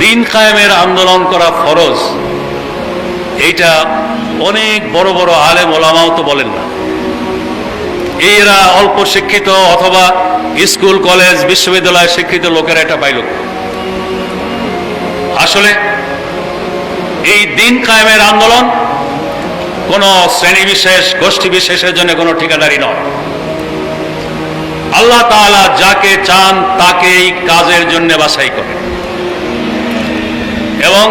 দিন কায়েমের আন্দোলন করা ফরজ। এইটা অনেক বড় বড় আলেম ওলামাও তো বলেন না। এরা অল্প শিক্ষিত অথবা স্কুল, কলেজ বিশ্ববিদ্যালয় শিক্ষিত লোকেরা এটা পাইল আসলে এই দিন কায়েমের আন্দোলন কোনো শ্রেণি বিশেষ, গোষ্ঠী বিশেষের জন্য কোনো ঠিকাদারি নয়। আল্লাহ তাআলা যাকে চান তাকে এই কাজের জন্য বাছাই করে এবং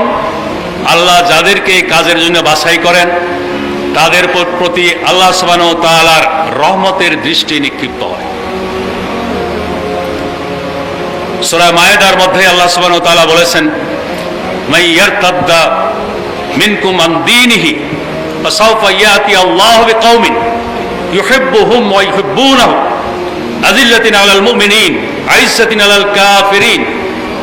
আল্লাহ যাদেরকে কাজের জন্য বাছাই করেন, তাদের প্রতি আল্লাহ ওয়া তাআলার রহমতের দৃষ্টি নিক্ষিপ্ত হয়। সূরা মায়েদার মধ্যে আল্লাহ সুবহানাহু ওয়া তাআলা বলেছেন, মাই ইয়ারতাদ্দা মিনকুম আন দীনিহি, ফাসাউফা ইয়াতি আল্লাহু বিকাউমিন ইউহিব্বুহুম ওয়া ইউহিব্বুনাহু, আযিল্লাতিন আলাল মুমিনিন, আইজ্জাতিন আলাল কাফিরিন।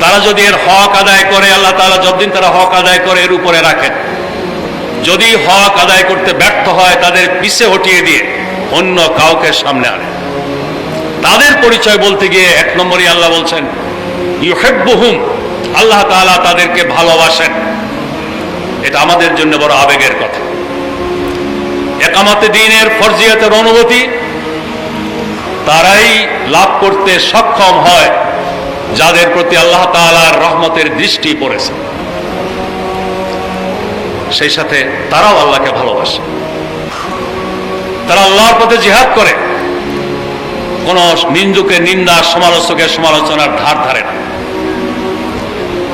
তারা যদি এর হক আদায় করে, আল্লাহ তাআলা যতদিন তারা হক আদায় করে, এর উপরে রাখেন। যদি হক আদায় করতে ব্যর্থ হয়, তাদের পিছে হটিয়ে দিয়ে অন্য কাউকে সামনে আনে তাদের পরিচয় বলতে গিয়ে এক নম্বরই আল্লাহ বলছেন, ইউহেব্বুহুম আল্লাহ তাআলা তাদেরকে ভালোবাসেন। এটা আমাদের জন্য বড় আবেগের কথা। একামাতে দিনের ফরজিয়াতের অনুভূতি, তারাই লাভ করতে সক্ষম হয়। যাদের প্রতি আল্লাহ তাআলার রহমতের দৃষ্টি পড়েছে। সেই সাথে তারাও আল্লাহকে ভালোবাসে। তারা আল্লাহর পথে জিহাদ করে। কোন নিন্দুকে নিন্দা, সমালোচকের সমালোচনার ধার ধারে না।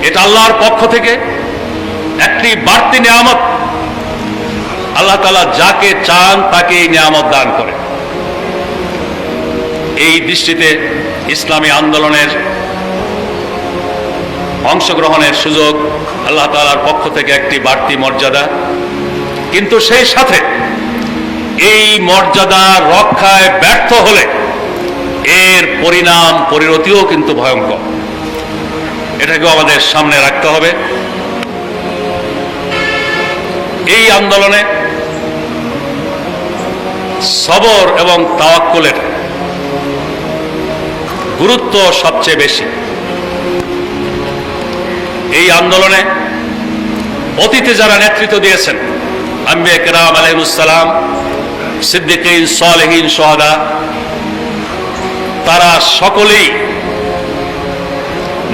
এটা আল্লাহর পক্ষ থেকে একটি বাড়তি নিয়ামত। আল্লাহ তালা যাকে চান তাকে এই নিয়ামত দান করে। এই দৃষ্টিতে ইসলামী আন্দোলনের অংশগ্রহণের সুযোগ আল্লাহ তালার পক্ষ থেকে একটি বাড়তি মর্যাদা। কিন্তু সেই সাথে এই মর্যাদা রক্ষায় ব্যর্থ হলে এর পরিণাম পরিণতিও কিন্তু ভয়ঙ্কর। এটাকেও আমাদের সামনে রাখতে হবে। এই আন্দোলনে সবর এবং তাওয়াক্কুলের গুরুত্ব সবচেয়ে বেশি। এই আন্দোলনে অতীতে যারা নেতৃত্ব দিয়েছেন, আম্বিয়া কেরাম আলহিমুসালাম সিদ্দিকিন, সালেহীন, সোহাদা, তারা সকলেই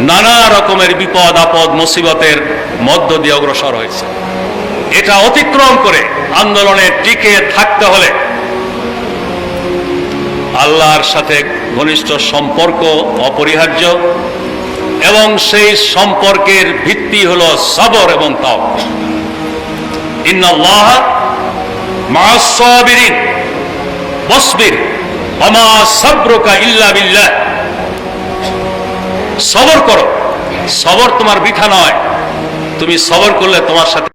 নানা রকমের বিপদ, আপদ, মুসিবতের মধ্য দিয়ে অগ্রসর হয়েছে। এটা অতিক্রম করে আন্দোলনে টিকে থাকতে হলে আল্লাহর সাথে ঘনিষ্ঠ সম্পর্ক অপরিহার্য এবং সেই সম্পর্কের ভিত্তি হল সবর এবং তাও বসবির অমা ইল্লা বিল্লাহ। সবর করো। সবর তোমার বৃথা নয় তুমি সবর করলে তোমার সাথে